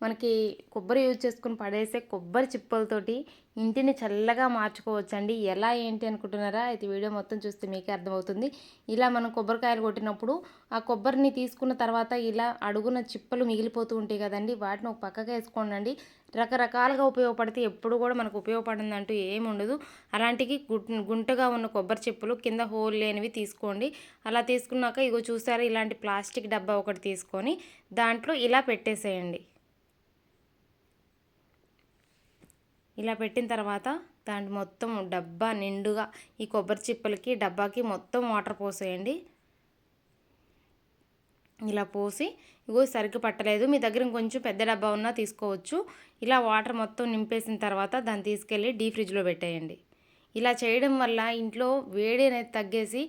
మనకి కొబ్బరి యూజ్ చేసుకుని పడేసే కొబ్బరి చిప్పలతోటి ఇంటిని చల్లగా మార్చుకోవచ్చండి. ఎలా ఏంటి అనుకుంటున్నారా? అయితే వీడియో మొత్తం చూస్తే మీకే అర్థమవుతుంది. ఇలా మనం కొబ్బరికాయలు కొట్టినప్పుడు ఆ కొబ్బరిని తీసుకున్న తర్వాత ఇలా అడుగున చిప్పలు మిగిలిపోతూ ఉంటాయి కదండి. వాటిని ఒక పక్కగా వేసుకోండి రకరకాలుగా ఉపయోగపడితే ఎప్పుడు కూడా మనకు ఉపయోగపడింది అంటూ ఏమి ఉండదు అలాంటివి గుంటగా ఉన్న కొబ్బరి చిప్పలు కింద హోల్ లేనివి తీసుకోండి. అలా తీసుకున్నాక ఇగో చూసారా ఇలాంటి ప్లాస్టిక్ డబ్బా ఒకటి తీసుకొని దాంట్లో ఇలా పెట్టేసేయండి. ఇలా పెట్టిన తర్వాత దాని మొత్తం డబ్బా నిండుగా ఈ కొబ్బరి చిప్పలకి డబ్బాకి మొత్తం వాటర్ పోసేయండి. ఇలా పోసి ఇగో సరిగ్గా పట్టలేదు. మీ దగ్గర ఇంకొంచెం పెద్ద డబ్బా ఉన్నా తీసుకోవచ్చు. ఇలా వాటర్ మొత్తం నింపేసిన తర్వాత దాన్ని తీసుకెళ్ళి డీ ఫ్రిడ్జ్లో పెట్టేయండి. ఇలా చేయడం వల్ల ఇంట్లో వేడి అనేది తగ్గేసి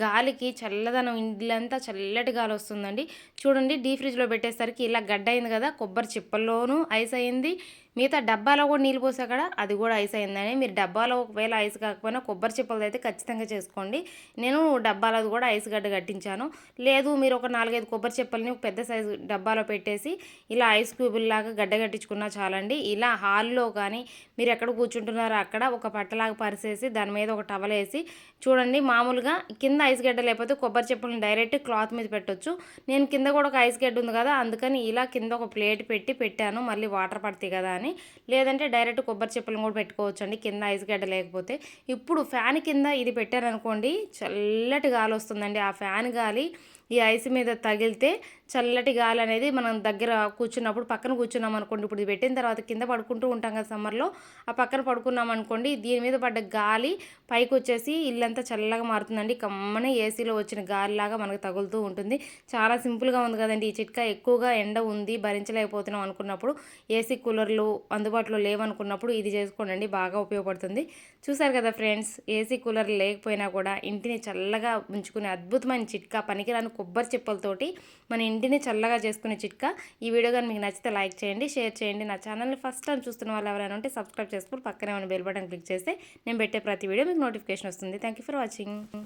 గాలికి చల్లదనం ఇండ్లంతా చల్లటి గాలి వస్తుందండి. చూడండి డీ ఫ్రిడ్జ్లో పెట్టేసరికి ఇలా గడ్డ అయింది కదా కొబ్బరి చిప్పల్లోనూ ఐస్ అయింది. మిగతా డబ్బాలో కూడా నీళ్ళు పోసా కూడా అది కూడా ఐస్ అయిందని మీరు డబ్బాలో ఒకవేళ ఐస్ కాకపోయినా కొబ్బరి చిప్పలది అయితే ఖచ్చితంగా చేసుకోండి. నేను డబ్బాలది కూడా ఐస్ గడ్డ కట్టించాను. లేదు మీరు ఒక నాలుగైదు కొబ్బరి చిప్పల్ని పెద్ద సైజు డబ్బాలో పెట్టేసి ఇలా ఐస్ క్యూబుల్లాగా గడ్డ కట్టించుకున్నా చాలండి. ఇలా హాల్లో కానీ మీరు ఎక్కడ కూర్చుంటున్నారో అక్కడ ఒక పట్టలాగా పరిస్థితి పరిసేసి దాని మీద ఒక టవల్ వేసి చూడండి మామూలుగా కింద ఐస్ గడ్డ లేకపోతే కొబ్బరి చెప్పులను డైరెక్ట్ క్లాత్ మీద పెట్టొచ్చు. నేను కింద కూడా ఒక ఐస్ గడ్డ ఉంది కదా అందుకని ఇలా కింద ఒక ప్లేట్ పెట్టి పెట్టాను మళ్ళీ వాటర్ పడతాయి కదా అని. లేదంటే డైరెక్ట్ కొబ్బరి చెప్పులను కూడా పెట్టుకోవచ్చు అండి కింద ఐస్ గడ్డ లేకపోతే. ఇప్పుడు ఫ్యాన్ కింద ఇది పెట్టారనుకోండి చల్లటి గాలి వస్తుందండి. ఆ ఫ్యాన్ గాలి ఈ ఐస్ మీద తగిలితే చల్లటి గాలి అనేది మనం దగ్గర కూర్చున్నప్పుడు పక్కన కూర్చున్నాం అనుకోండి. ఇప్పుడు పెట్టిన తర్వాత కింద పడుకుంటూ ఉంటాం కదా సమ్మర్లో. ఆ పక్కన పడుకున్నాం అనుకోండి దీని మీద పడ్డ గాలి పైకి వచ్చేసి ఇల్లంతా చల్లగా మారుతుందండి. కమ్మనే ఏసీలో వచ్చిన గాలిలాగా మనకు తగులుతూ ఉంటుంది. చాలా సింపుల్గా ఉంది కదండి. ఈ చిట్కా ఎక్కువగా ఎండ ఉంది భరించలేకపోతున్నాం అనుకున్నప్పుడు ఏసీ కూలర్లు అందుబాటులో లేవనుకున్నప్పుడు ఇది చేసుకోండి బాగా ఉపయోగపడుతుంది. చూసారు కదా ఫ్రెండ్స్ ఏసీ కూలర్ లేకపోయినా కూడా ఇంటిని చల్లగా ఉంచుకునే అద్భుతమైన చిట్కా పనికిరాని కొబ్బరి చిప్పలతోటి మన ఇంటిని చల్లగా చేసుకునే చిట్కా. ఈ వీడియో కానీ మీకు నచ్చితే లైక్ చేయండి షేర్ చేయండి. నా ఛానల్ని ఫస్ట్ టైం చూస్తున్న వాళ్ళు ఎవరైనా ఉంటే సబ్స్క్రైబ్ చేసుకుని పక్కనే ఉన్న బెల్ బటన్ క్లిక్ చేస్తే నేను పెట్టే ప్రతి వీడియో మీకు నోటిఫికేషన్ వస్తుంది. Thank for watching